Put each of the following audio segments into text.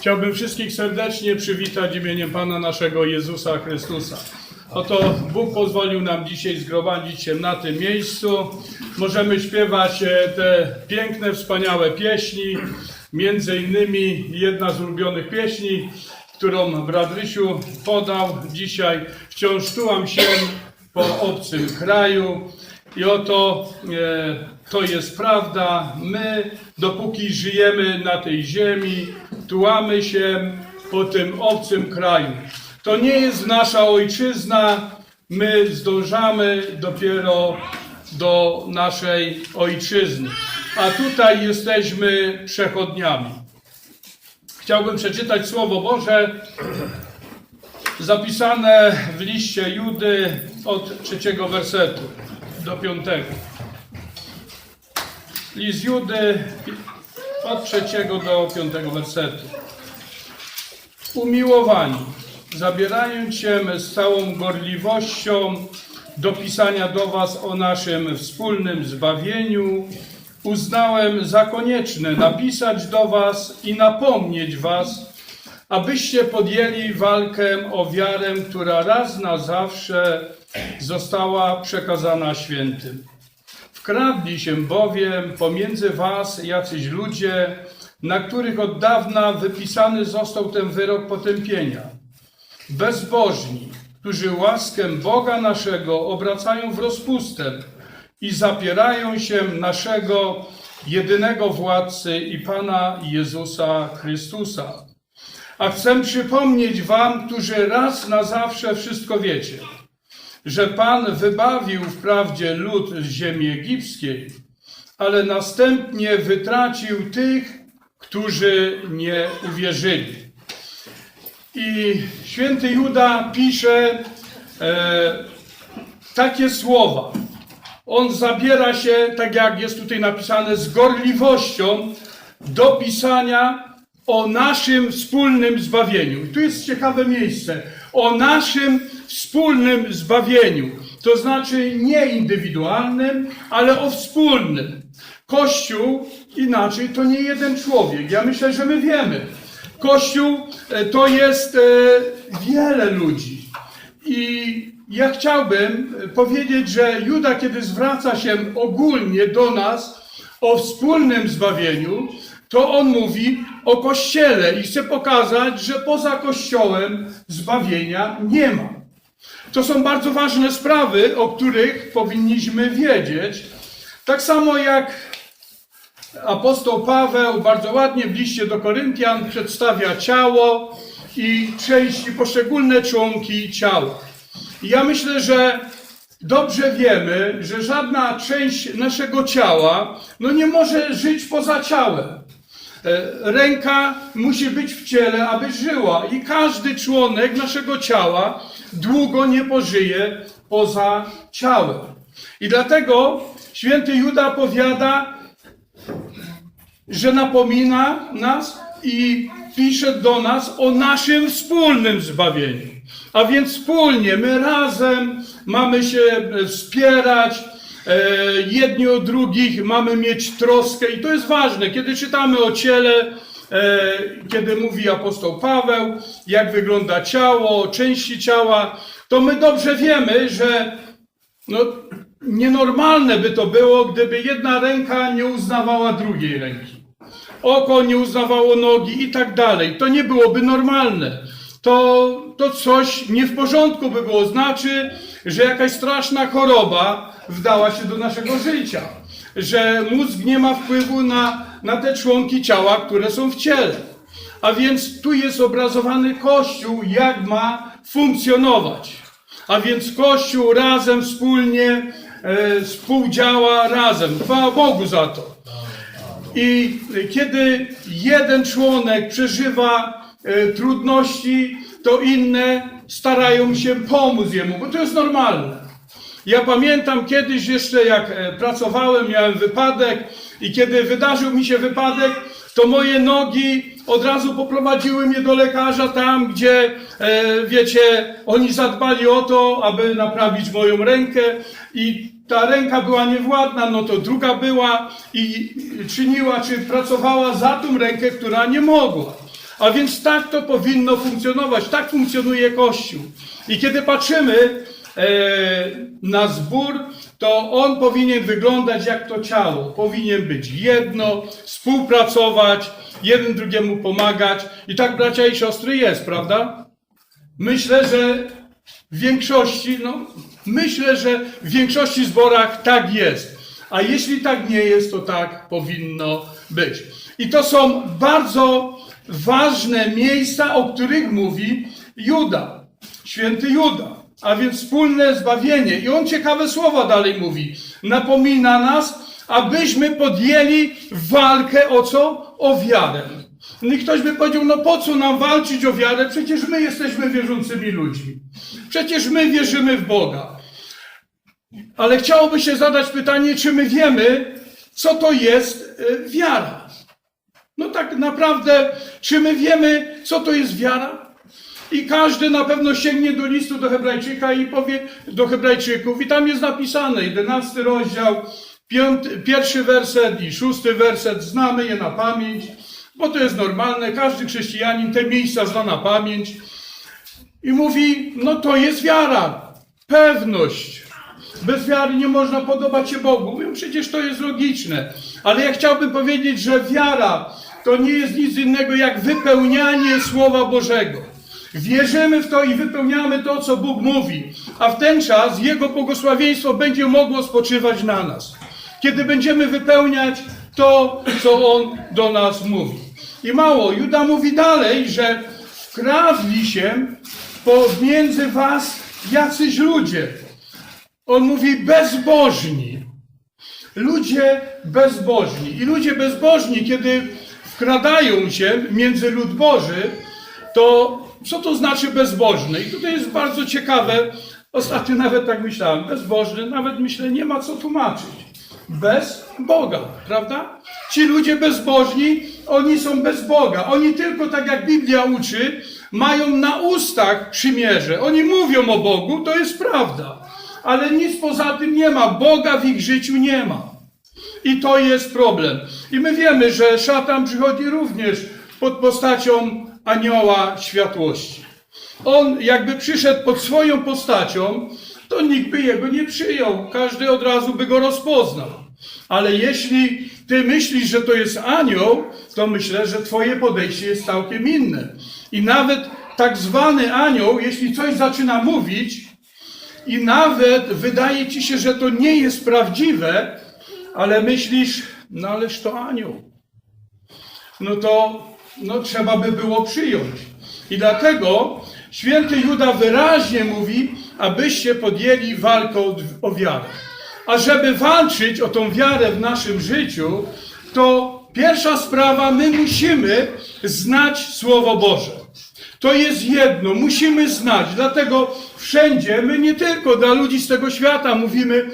Chciałbym wszystkich serdecznie przywitać imieniem Pana naszego Jezusa Chrystusa. Oto Bóg pozwolił nam dzisiaj zgromadzić się na tym miejscu. Możemy śpiewać e, te piękne, wspaniałe pieśni. Między innymi jedna z ulubionych pieśni, którą brat Rysiu podał dzisiaj. Wciąż tułam się po obcym kraju. I oto e, to jest prawda. My, dopóki żyjemy na tej ziemi, tułamy się po tym obcym kraju. To nie jest nasza ojczyzna. My zdążamy dopiero do naszej ojczyzny. A tutaj jesteśmy przechodniami. Chciałbym przeczytać Słowo Boże zapisane w liście Judy od trzeciego wersetu do piątego. List Judy od trzeciego do piątego wersetu. Umiłowani, zabierając się z całą gorliwością do pisania do Was o naszym wspólnym zbawieniu, uznałem za konieczne napisać do Was i napomnieć Was, abyście podjęli walkę o wiarę, która raz na zawsze została przekazana świętym. Wkradli się bowiem pomiędzy was jacyś ludzie, na których od dawna wypisany został ten wyrok potępienia. Bezbożni, którzy łaskę Boga naszego obracają w rozpustę i zapierają się naszego jedynego władcy i Pana Jezusa Chrystusa. A chcę przypomnieć wam, którzy raz na zawsze wszystko wiecie, że Pan wybawił wprawdzie lud z ziemi egipskiej, ale następnie wytracił tych, którzy nie uwierzyli. I święty Juda pisze e, takie słowa. On zabiera się, tak jak jest tutaj napisane, z gorliwością do pisania o naszym wspólnym zbawieniu. I tu jest ciekawe miejsce. O naszym wspólnym zbawieniu. To znaczy nie indywidualnym, ale o wspólnym. Kościół inaczej to nie jeden człowiek. Ja myślę, że my wiemy. Kościół e, to jest e, wiele ludzi. I ja chciałbym powiedzieć, że Juda, kiedy zwraca się ogólnie do nas o wspólnym zbawieniu, to on mówi o Kościele i chce pokazać, że poza Kościołem zbawienia nie ma. To są bardzo ważne sprawy, o których powinniśmy wiedzieć. Tak samo jak apostoł Paweł bardzo ładnie w liście do Koryntian przedstawia ciało i części, poszczególne członki ciała. I ja myślę, że dobrze wiemy, że żadna część naszego ciała no nie może żyć poza ciałem. E, Ręka musi być w ciele, aby żyła, i każdy członek naszego ciała długo nie pożyje poza ciałem. I dlatego święty Juda powiada, że napomina nas i pisze do nas o naszym wspólnym zbawieniu. A więc wspólnie, my razem mamy się e, wspierać, e, jedni o drugich mamy mieć troskę i to jest ważne. Kiedy czytamy o ciele, kiedy mówi apostoł Paweł, jak wygląda ciało, części ciała, to my dobrze wiemy, że no, nienormalne by to było, gdyby jedna ręka nie uznawała drugiej ręki. Oko nie uznawało nogi i tak dalej. To nie byłoby normalne. To, to coś nie w porządku by było. Znaczy, że jakaś straszna choroba wdała się do naszego życia. Że mózg nie ma wpływu na, na te członki ciała, które są w ciele. A więc tu jest obrazowany Kościół, jak ma funkcjonować. A więc Kościół razem, wspólnie e, współdziała razem. Chwała Bogu za to. I kiedy jeden członek przeżywa e, trudności, to inne starają się pomóc jemu, bo to jest normalne. Ja pamiętam kiedyś jeszcze, jak e, pracowałem, miałem wypadek i kiedy wydarzył mi się wypadek, to moje nogi od razu poprowadziły mnie do lekarza tam, gdzie, e, wiecie, oni zadbali o to, aby naprawić moją rękę i ta ręka była niewładna, no to druga była i czyniła, czy pracowała za tą rękę, która nie mogła. A więc tak to powinno funkcjonować, tak funkcjonuje Kościół. I kiedy patrzymy na zbór, to on powinien wyglądać jak to ciało. Powinien być jedno, współpracować, jeden drugiemu pomagać. I tak, bracia i siostry, jest, prawda? Myślę, że w większości, no, myślę, że w większości zborach tak jest. A jeśli tak nie jest, to tak powinno być. I to są bardzo ważne miejsca, o których mówi Juda, święty Juda, a więc wspólne zbawienie. I on ciekawe słowa dalej mówi. Napomina nas, abyśmy podjęli walkę o co? O wiarę. I ktoś by powiedział, no po co nam walczyć o wiarę? Przecież my jesteśmy wierzącymi ludźmi. Przecież my wierzymy w Boga. Ale chciałoby się zadać pytanie, czy my wiemy, co to jest y, wiara? No tak naprawdę, czy my wiemy, co to jest wiara? I każdy na pewno sięgnie do listu do Hebrajczyka i powie do Hebrajczyków, i tam jest napisane, 11 rozdział, piąty, pierwszy werset i szósty werset, znamy je na pamięć, bo to jest normalne, każdy chrześcijanin te miejsca zna na pamięć. I mówi, no to jest wiara, pewność. Bez wiary nie można podobać się Bogu. Mówią, przecież to jest logiczne. Ale ja chciałbym powiedzieć, że wiara to nie jest nic innego jak wypełnianie Słowa Bożego. Wierzymy w to i wypełniamy to, co Bóg mówi, a w ten czas Jego błogosławieństwo będzie mogło spoczywać na nas. Kiedy będziemy wypełniać to, co On do nas mówi. I mało, Juda mówi dalej, że wkradli się pomiędzy was jacyś ludzie. On mówi bezbożni. Ludzie bezbożni. I ludzie bezbożni, kiedy wkradają się między lud Boży, to co to znaczy bezbożny? I tutaj jest bardzo ciekawe. Ostatnio nawet tak myślałem. Bezbożny, nawet myślę, nie ma co tłumaczyć. Bez Boga, prawda? Ci ludzie bezbożni, oni są bez Boga. Oni tylko, tak jak Biblia uczy, mają na ustach przymierze. Oni mówią o Bogu, to jest prawda. Ale nic poza tym nie ma. Boga w ich życiu nie ma. I to jest problem. I my wiemy, że szatan przychodzi również pod postacią anioła światłości. On jakby przyszedł pod swoją postacią, to nikt by jego nie przyjął. Każdy od razu by go rozpoznał. Ale jeśli ty myślisz, że to jest anioł, to myślę, że twoje podejście jest całkiem inne. I nawet tak zwany anioł, jeśli coś zaczyna mówić i nawet wydaje ci się, że to nie jest prawdziwe, ale myślisz, no ależ to anioł. No to no, trzeba by było przyjąć. I dlatego święty Juda wyraźnie mówi, abyście podjęli walkę o, wiarę. A żeby walczyć o tą wiarę w naszym życiu, to pierwsza sprawa, my musimy znać Słowo Boże. To jest jedno, musimy znać. Dlatego wszędzie, my nie tylko dla ludzi z tego świata mówimy,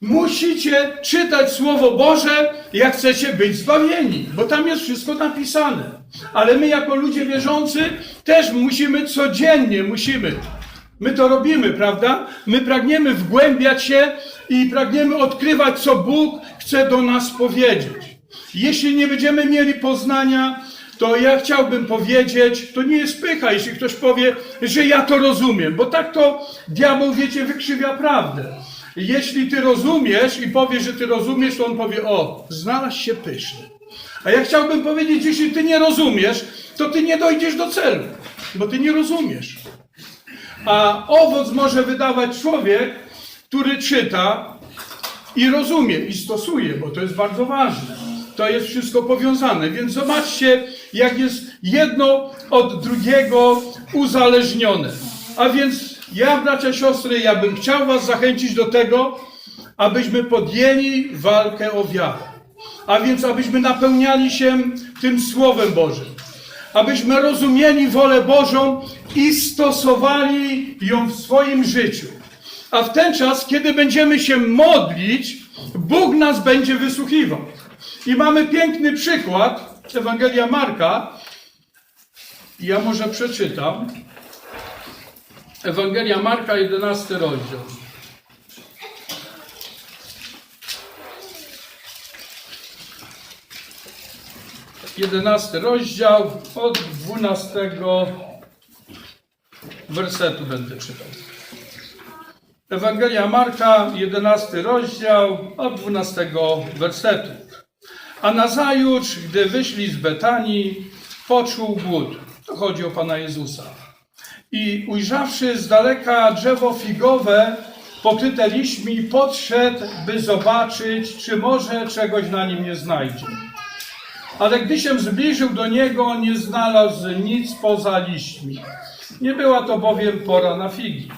musicie czytać Słowo Boże, jak chcecie być zbawieni, bo tam jest wszystko napisane. Ale my jako ludzie wierzący też musimy codziennie, musimy. My to robimy, prawda? My pragniemy wgłębiać się i pragniemy odkrywać, co Bóg chce do nas powiedzieć. Jeśli nie będziemy mieli poznania, to ja chciałbym powiedzieć, to nie jest pycha, jeśli ktoś powie, że ja to rozumiem, bo tak to diabeł, wiecie, wykrzywia prawdę. Jeśli ty rozumiesz i powiesz, że ty rozumiesz, to on powie, o, znalazł się pyszny. A ja chciałbym powiedzieć, jeśli ty nie rozumiesz, to ty nie dojdziesz do celu, bo ty nie rozumiesz. A owoc może wydawać człowiek, który czyta i rozumie i stosuje, bo to jest bardzo ważne. To jest wszystko powiązane. Więc zobaczcie, jak jest jedno od drugiego uzależnione. A więc ja, bracia, siostry, ja bym chciał Was zachęcić do tego, abyśmy podjęli walkę o wiarę. A więc, abyśmy napełniali się tym Słowem Bożym. Abyśmy rozumieli wolę Bożą i stosowali ją w swoim życiu. A w ten czas, kiedy będziemy się modlić, Bóg nas będzie wysłuchiwał. I mamy piękny przykład, Ewangelia Marka. Ja może przeczytam. Ewangelia Marka, 11 rozdział. 11 rozdział, od 12 wersetu będę czytał. Ewangelia Marka, 11 rozdział, od 12 wersetu. A nazajutrz, gdy wyszli z Betanii, poczuł głód. To chodzi o Pana Jezusa. I ujrzawszy z daleka drzewo figowe, pokryte liśćmi, podszedł, by zobaczyć, czy może czegoś na nim nie znajdzie. Ale gdy się zbliżył do niego, nie znalazł nic poza liśćmi. Nie była to bowiem pora na figi.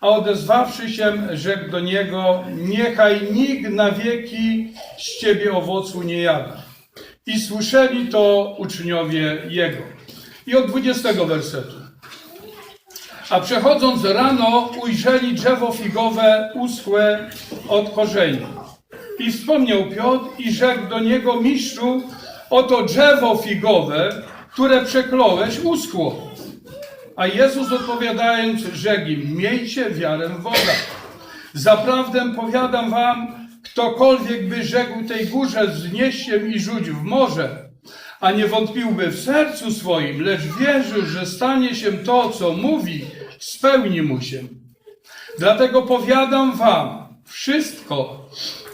A odezwawszy się, rzekł do niego: Niechaj nikt na wieki z ciebie owocu nie jada. I słyszeli to uczniowie jego. I od 20 wersetu. A przechodząc rano, ujrzeli drzewo figowe uschłe od korzeni. I wspomniał Piotr i rzekł do niego, mistrzu, oto drzewo figowe, które przekląłeś, uschło. A Jezus odpowiadając, rzekł im, miejcie wiarę w Boga. Zaprawdę powiadam wam, ktokolwiek by rzekł tej górze, wznieś się i rzuć w morze, a nie wątpiłby w sercu swoim, lecz wierzył, że stanie się to, co mówi, spełni mu się. Dlatego powiadam wam, wszystko,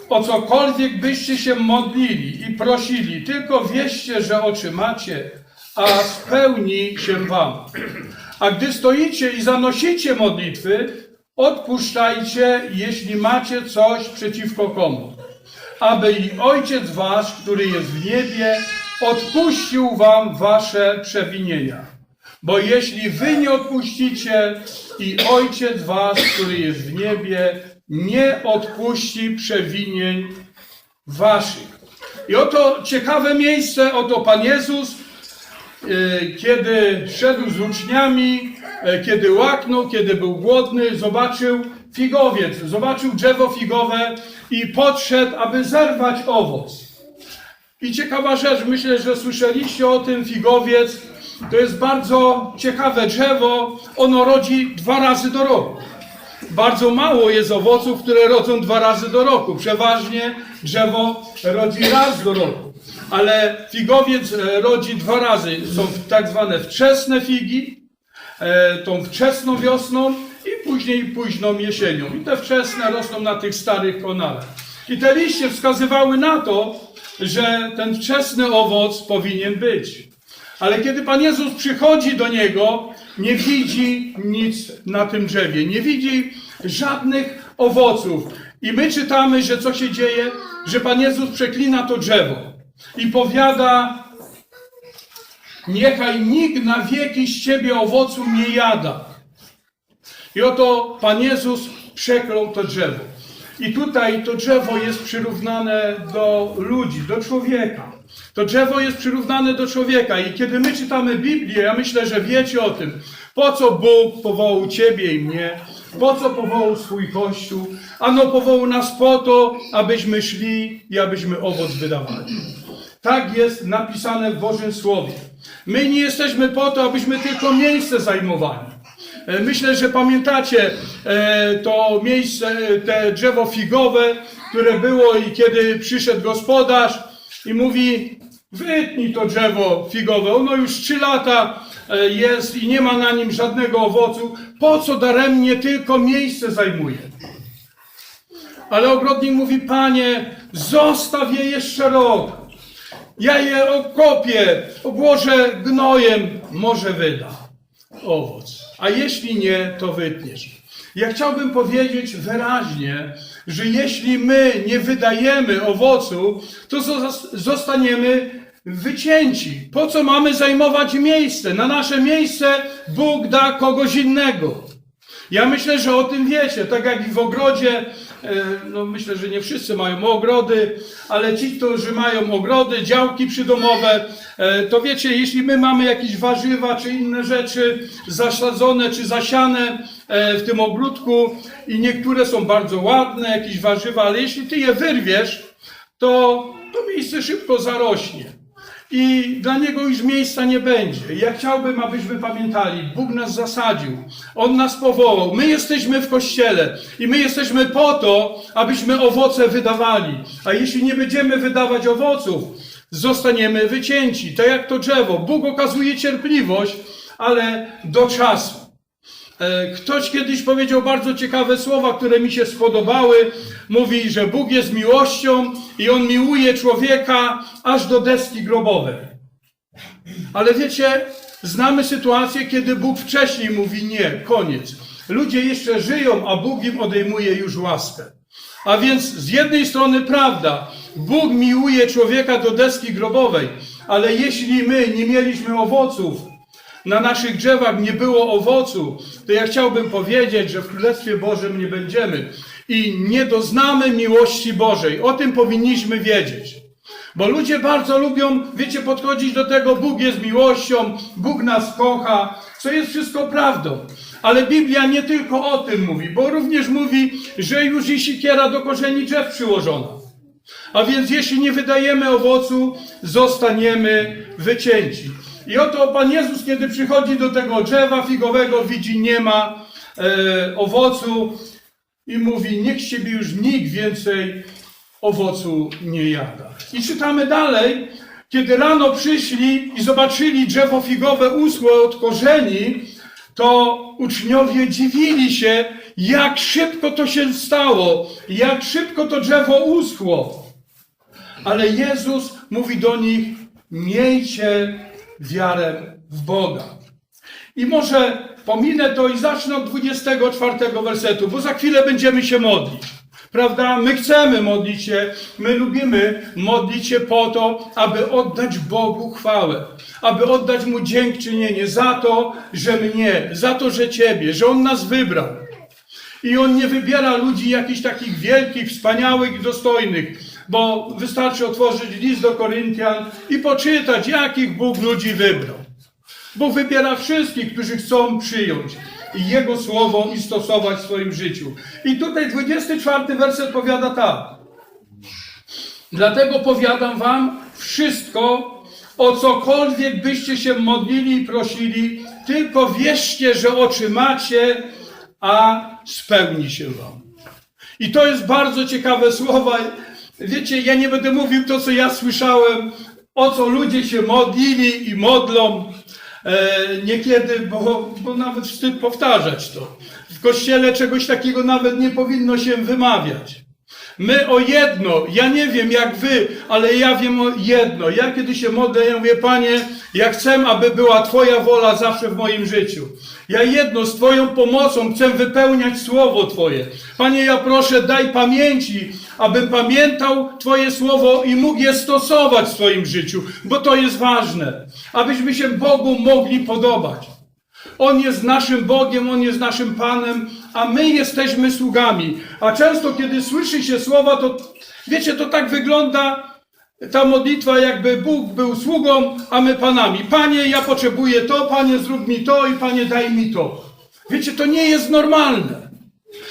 o cokolwiek byście się modlili i prosili, tylko wieście, że otrzymacie, a spełni się wam. A gdy stoicie i zanosicie modlitwy, odpuszczajcie, jeśli macie coś przeciwko komu. Aby i Ojciec Wasz, który jest w niebie, odpuścił Wam Wasze przewinienia. Bo jeśli Wy nie odpuścicie, i Ojciec Wasz, który jest w niebie, nie odpuści przewinień Waszych. I oto ciekawe miejsce, oto Pan Jezus E, kiedy szedł z uczniami, e, kiedy łaknął, kiedy był głodny, zobaczył figowiec, zobaczył drzewo figowe i podszedł, aby zerwać owoc. I ciekawa rzecz, myślę, że słyszeliście o tym figowiec. To jest bardzo ciekawe drzewo. Ono rodzi dwa razy do roku. Bardzo mało jest owoców, które rodzą dwa razy do roku. Przeważnie drzewo rodzi raz do roku. Ale figowiec e, rodzi dwa razy. Są tak zwane wczesne figi, e, tą wczesną wiosną i później późną jesienią. I te wczesne rosną na tych starych konarach. I te liście wskazywały na to, że ten wczesny owoc powinien być. Ale kiedy Pan Jezus przychodzi do niego, nie widzi nic na tym drzewie, nie widzi żadnych owoców. I my czytamy, że co się dzieje? Że Pan Jezus przeklina to drzewo i powiada: Niechaj nikt na wieki z ciebie owocu nie jada. I oto Pan Jezus przeklął to drzewo. I tutaj to drzewo jest przyrównane do ludzi, do człowieka. To drzewo jest przyrównane do człowieka. I kiedy my czytamy Biblię, ja myślę, że wiecie o tym, po co Bóg powołał Ciebie i mnie, po co powołał swój Kościół. Ano powołał nas po to, abyśmy szli i abyśmy owoc wydawali. Tak jest napisane w Bożym Słowie. My nie jesteśmy po to, abyśmy tylko miejsce zajmowali. E, Myślę, że pamiętacie e, to miejsce, e, te drzewo figowe, które było i kiedy przyszedł gospodarz i mówi, wytnij to drzewo figowe, ono już trzy lata jest i nie ma na nim żadnego owocu, po co daremnie tylko miejsce zajmuje? Ale ogrodnik mówi, panie, zostaw je jeszcze rok. Ja je okopię, obłożę gnojem, może wyda owoc. A jeśli nie, to wytniesz. Ja chciałbym powiedzieć wyraźnie, że jeśli my nie wydajemy owocu, to zos- zostaniemy wycięci. Po co mamy zajmować miejsce? Na nasze miejsce Bóg da kogoś innego. Ja myślę, że o tym wiecie. Tak jak i w ogrodzie, no myślę, że nie wszyscy mają ogrody, ale ci, którzy mają ogrody, działki przydomowe, e, to wiecie, jeśli my mamy jakieś warzywa czy inne rzeczy zasadzone czy zasiane e, w tym ogródku i niektóre są bardzo ładne, jakieś warzywa, ale jeśli ty je wyrwiesz, to to miejsce szybko zarośnie i dla niego już miejsca nie będzie. Ja chciałbym, abyśmy pamiętali, Bóg nas zasadził, On nas powołał, my jesteśmy w Kościele i my jesteśmy po to, abyśmy owoce wydawali. A jeśli nie będziemy wydawać owoców, zostaniemy wycięci. Tak jak to drzewo. Bóg okazuje cierpliwość, ale do czasu. E, Ktoś kiedyś powiedział bardzo ciekawe słowa, które mi się spodobały. Mówi, że Bóg jest miłością i On miłuje człowieka aż do deski grobowej. Ale wiecie, znamy sytuację, kiedy Bóg wcześniej mówi nie, koniec. Ludzie jeszcze żyją, a Bóg im odejmuje już łaskę. A więc z jednej strony prawda, Bóg miłuje człowieka do deski grobowej, ale jeśli my nie mieliśmy owoców, na naszych drzewach nie było owocu, to ja chciałbym powiedzieć, że w Królestwie Bożym nie będziemy i nie doznamy miłości Bożej. O tym powinniśmy wiedzieć. Bo ludzie bardzo lubią, wiecie, podchodzić do tego, Bóg jest miłością, Bóg nas kocha, co jest wszystko prawdą. Ale Biblia nie tylko o tym mówi, bo również mówi, że już i sikiera do korzeni drzew przyłożona. A więc jeśli nie wydajemy owocu, zostaniemy wycięci. I oto Pan Jezus, kiedy przychodzi do tego drzewa figowego, widzi, nie ma e, owocu i mówi, niech ciebie już nikt więcej owocu nie jada. I czytamy dalej, kiedy rano przyszli i zobaczyli drzewo figowe uschłe od korzeni, to uczniowie dziwili się, jak szybko to się stało, jak szybko to drzewo uschło. Ale Jezus mówi do nich: Miejcie wiarę w Boga. I może pominę to i zacznę od 24 wersetu, bo za chwilę będziemy się modlić. Prawda? My chcemy modlić się, my lubimy modlić się po to, aby oddać Bogu chwałę, aby oddać Mu dziękczynienie za to, że mnie, za to, że Ciebie, że On nas wybrał. I On nie wybiera ludzi jakichś takich wielkich, wspaniałych i dostojnych, bo wystarczy otworzyć list do Koryntian i poczytać, jakich Bóg ludzi wybrał. Bóg wybiera wszystkich, którzy chcą przyjąć Jego słowo i stosować w swoim życiu. I tutaj 24 werset powiada tak. Dlatego powiadam wam wszystko, o cokolwiek byście się modlili i prosili, tylko wierzcie, że otrzymacie, a spełni się wam. I to jest bardzo ciekawe słowa. Wiecie, ja nie będę mówił to, co ja słyszałem, o co ludzie się modlili i modlą. E, niekiedy, bo, bo nawet wstyd powtarzać to. W kościele czegoś takiego nawet nie powinno się wymawiać. My o jedno, ja nie wiem jak wy, ale ja wiem o jedno. Ja kiedy się modlę, ja mówię, Panie, ja chcę, aby była Twoja wola zawsze w moim życiu. Ja jedno, z Twoją pomocą chcę wypełniać Słowo Twoje. Panie, ja proszę, daj pamięci, abym pamiętał Twoje Słowo i mógł je stosować w swoim życiu, bo to jest ważne. Abyśmy się Bogu mogli podobać. On jest naszym Bogiem, On jest naszym Panem, a my jesteśmy sługami. A często, kiedy słyszy się słowa, to wiecie, to tak wygląda ta modlitwa, jakby Bóg był sługą, a my Panami. Panie, ja potrzebuję to, Panie, zrób mi to i Panie, daj mi to. Wiecie, to nie jest normalne.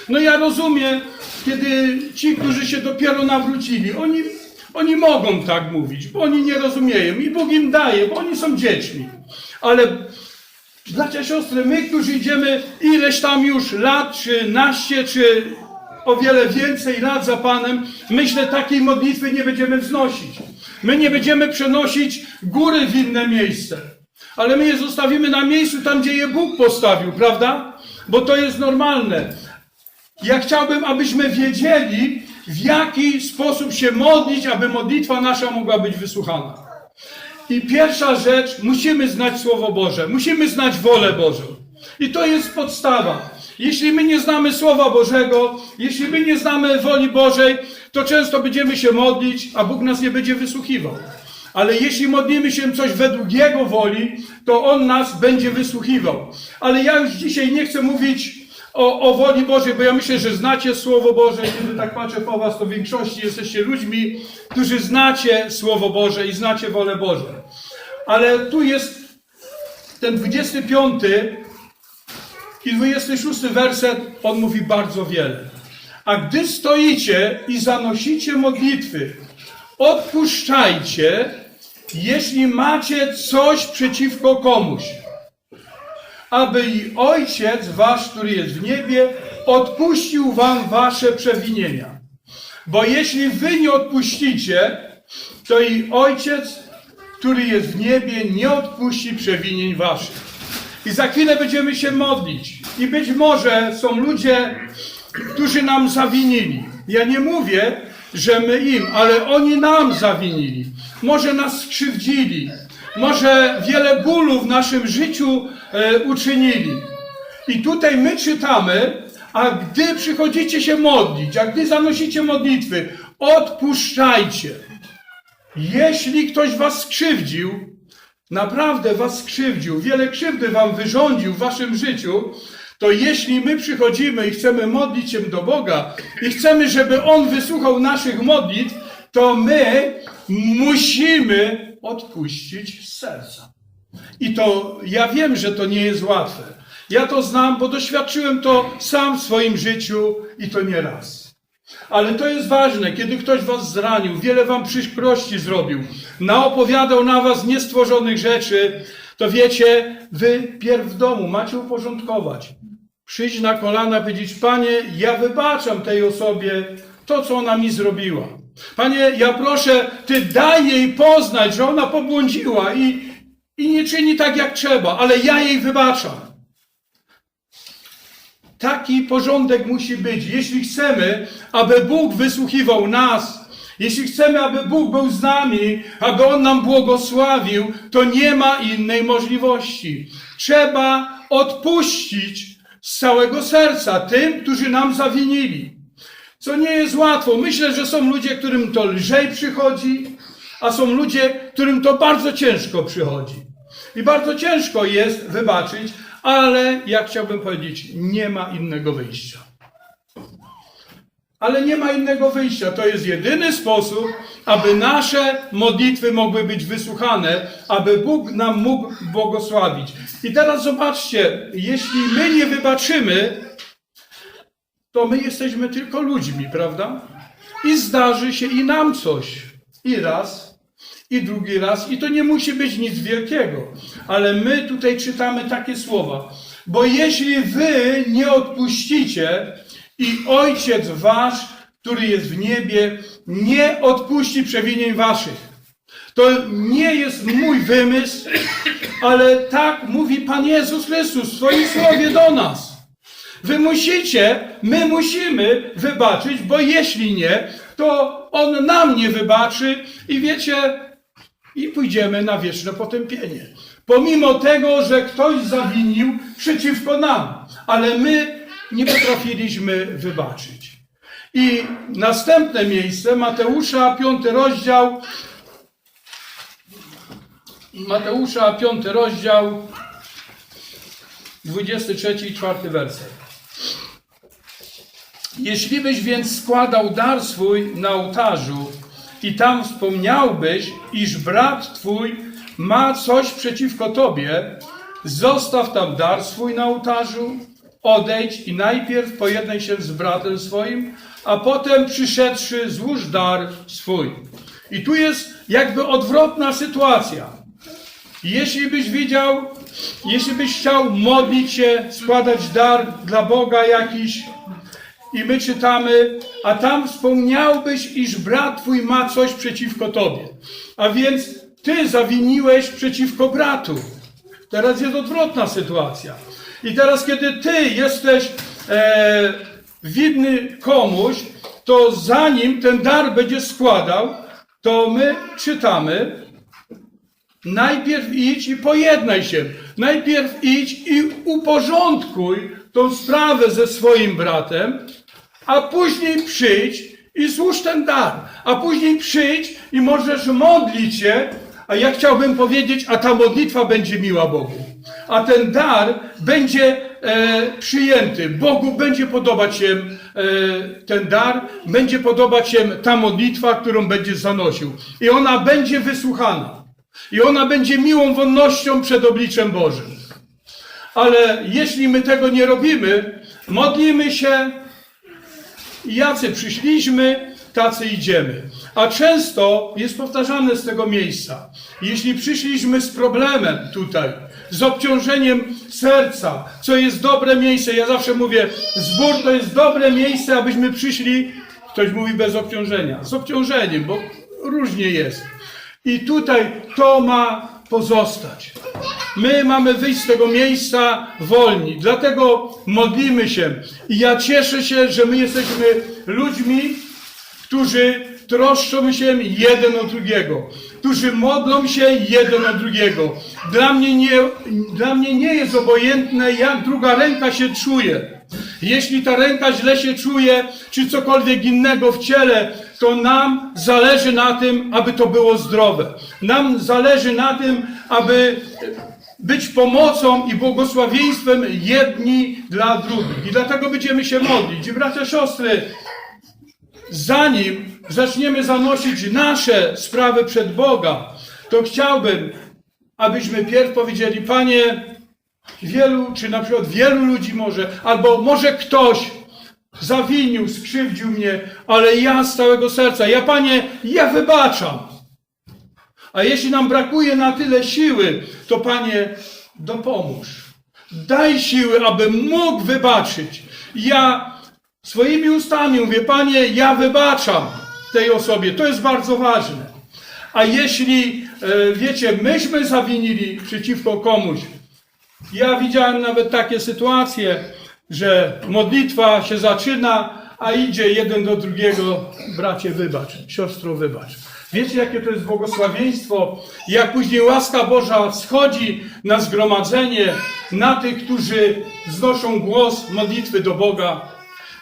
No ja rozumiem, kiedy ci, którzy się dopiero nawrócili, oni, oni mogą tak mówić, bo oni nie rozumieją i Bóg im daje, bo oni są dziećmi. Ale Bracia, siostry, my, którzy idziemy ileś tam już lat, czy naście, czy o wiele więcej lat za Panem, myślę, takiej modlitwy nie będziemy wznosić. My nie będziemy przenosić góry w inne miejsce. Ale my je zostawimy na miejscu tam, gdzie je Bóg postawił, prawda? Bo to jest normalne. Ja chciałbym, abyśmy wiedzieli, w jaki sposób się modlić, aby modlitwa nasza mogła być wysłuchana. I pierwsza rzecz, musimy znać Słowo Boże, musimy znać wolę Bożą. I to jest podstawa. Jeśli my nie znamy Słowa Bożego, jeśli my nie znamy woli Bożej, to często będziemy się modlić, a Bóg nas nie będzie wysłuchiwał. Ale jeśli modlimy się coś według Jego woli, to On nas będzie wysłuchiwał. Ale ja już dzisiaj nie chcę mówić o, o woli Bożej, bo ja myślę, że znacie Słowo Boże. Kiedy tak patrzę po Was, to w większości jesteście ludźmi, którzy znacie Słowo Boże i znacie wolę Bożą. Ale tu jest ten 25 i 26 werset, on mówi bardzo wiele. A gdy stoicie i zanosicie modlitwy, odpuszczajcie, jeśli macie coś przeciwko komuś aby i Ojciec Wasz, który jest w niebie, odpuścił Wam Wasze przewinienia. Bo jeśli Wy nie odpuścicie, to i Ojciec, który jest w niebie, nie odpuści przewinień waszych. I za chwilę będziemy się modlić. I być może są ludzie, którzy nam zawinili. Ja nie mówię, że my im, ale oni nam zawinili. Może nas skrzywdzili. Może wiele bólu w naszym życiu e, uczynili. I tutaj my czytamy, a gdy przychodzicie się modlić, a gdy zanosicie modlitwy, odpuszczajcie. Jeśli ktoś was skrzywdził, naprawdę was skrzywdził, wiele krzywdy wam wyrządził w waszym życiu, to jeśli my przychodzimy i chcemy modlić się do Boga i chcemy, żeby On wysłuchał naszych modlitw, to my musimy odpuścić z serca. I to ja wiem, że to nie jest łatwe. Ja to znam, bo doświadczyłem to sam w swoim życiu i to nie raz. Ale to jest ważne, kiedy ktoś was zranił, wiele wam przykrości zrobił, naopowiadał na was niestworzonych rzeczy, to wiecie, wy pierw w domu macie uporządkować. Przyjść na kolana, powiedzieć, Panie, ja wybaczam tej osobie to, co ona mi zrobiła. Panie, ja proszę, Ty daj jej poznać, że ona pobłądziła i, i nie czyni tak, jak trzeba, ale ja jej wybaczam. Taki porządek musi być. Jeśli chcemy, aby Bóg wysłuchiwał nas, jeśli chcemy, aby Bóg był z nami, aby On nam błogosławił, to nie ma innej możliwości. Trzeba odpuścić z całego serca tym, którzy nam zawinili. Co nie jest łatwo. Myślę, że są ludzie, którym to lżej przychodzi, a są ludzie, którym to bardzo ciężko przychodzi. I bardzo ciężko jest wybaczyć, ale ja chciałbym powiedzieć, nie ma innego wyjścia. Ale nie ma innego wyjścia. To jest jedyny sposób, aby nasze modlitwy mogły być wysłuchane, aby Bóg nam mógł błogosławić. I teraz zobaczcie, jeśli my nie wybaczymy, to my jesteśmy tylko ludźmi, prawda? I zdarzy się i nam coś. I raz, i drugi raz. I to nie musi być nic wielkiego. Ale my tutaj czytamy takie słowa. Bo jeśli wy nie odpuścicie i Ojciec wasz, który jest w niebie, nie odpuści przewinień waszych. To nie jest mój wymysł, ale tak mówi Pan Jezus Chrystus w swoim słowie do nas. Wy musicie, my musimy wybaczyć, bo jeśli nie, to On nam nie wybaczy i wiecie, i pójdziemy na wieczne potępienie. Pomimo tego, że ktoś zawinił przeciwko nam, ale my nie potrafiliśmy wybaczyć. I następne miejsce, Mateusza, piąty rozdział, Mateusza, piąty rozdział, 23 i 4 werset. Jeśli byś więc składał dar swój na ołtarzu i tam wspomniałbyś, iż brat twój ma coś przeciwko tobie, zostaw tam dar swój na ołtarzu, odejdź i najpierw pojednaj się z bratem swoim, a potem przyszedłszy złóż dar swój. I tu jest jakby odwrotna sytuacja. Jeśli byś widział, jeśli byś chciał modlić się, składać dar dla Boga jakiś, i my czytamy, a tam wspomniałbyś, iż brat twój ma coś przeciwko tobie. A więc ty zawiniłeś przeciwko bratu. Teraz jest odwrotna sytuacja. I teraz, kiedy ty jesteś e, winny komuś, to zanim ten dar będzie składał, to my czytamy, Najpierw idź i pojednaj się. Najpierw idź i uporządkuj tą sprawę ze swoim bratem, a później przyjdź i złóż ten dar. A później przyjdź i możesz modlić się, a ja chciałbym powiedzieć, a ta modlitwa będzie miła Bogu. A ten dar będzie e, przyjęty. Bogu będzie podobać się e, ten dar, będzie podobać się ta modlitwa, którą będziesz zanosił. I ona będzie wysłuchana. I ona będzie miłą wonnością przed obliczem Bożym. Ale jeśli my tego nie robimy, modlimy się, jacy przyszliśmy, tacy idziemy. A często jest powtarzane z tego miejsca. Jeśli przyszliśmy z problemem tutaj, z obciążeniem serca, co jest dobre miejsce, ja zawsze mówię, zbór to jest dobre miejsce, abyśmy przyszli, ktoś mówi bez obciążenia, z obciążeniem, bo różnie jest. I tutaj to ma pozostać. My mamy wyjść z tego miejsca wolni, dlatego modlimy się. I ja cieszę się, że my jesteśmy ludźmi, którzy troszczą się jeden o drugiego, którzy modlą się jeden o drugiego. Dla mnie nie, dla mnie nie jest obojętne, jak druga ręka się czuje. Jeśli ta ręka źle się czuje, czy cokolwiek innego w ciele, to nam zależy na tym, aby to było zdrowe. Nam zależy na tym, aby być pomocą i błogosławieństwem jedni dla drugich. I dlatego będziemy się modlić. I bracia, siostry, zanim zaczniemy zanosić nasze sprawy przed Boga, to chciałbym, abyśmy pierw powiedzieli, Panie, wielu, czy na przykład wielu ludzi może, albo może ktoś zawinił, skrzywdził mnie, ale ja z całego serca, ja Panie, ja wybaczam. A jeśli nam brakuje na tyle siły, to Panie, dopomóż. Daj siły, abym mógł wybaczyć. Ja swoimi ustami mówię, Panie, ja wybaczam tej osobie. To jest bardzo ważne. A jeśli, e, wiecie, myśmy zawinili przeciwko komuś, ja widziałem nawet takie sytuacje, że modlitwa się zaczyna, a idzie jeden do drugiego, bracie wybacz, siostro wybacz. Wiecie, jakie to jest błogosławieństwo, jak później łaska Boża schodzi na zgromadzenie, na tych, którzy znoszą głos modlitwy do Boga.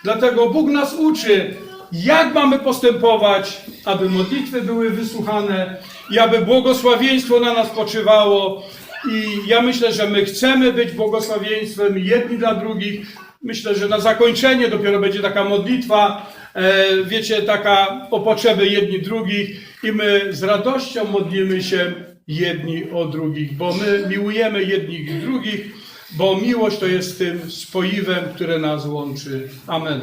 Dlatego Bóg nas uczy, jak mamy postępować, aby modlitwy były wysłuchane i aby błogosławieństwo na nas poczywało. I ja myślę, że my chcemy być błogosławieństwem jedni dla drugich. Myślę, że na zakończenie dopiero będzie taka modlitwa, e, wiecie, taka o potrzeby jedni drugich i my z radością modlimy się jedni o drugich, bo my miłujemy jedni drugich, bo miłość to jest tym spoiwem, które nas łączy. Amen.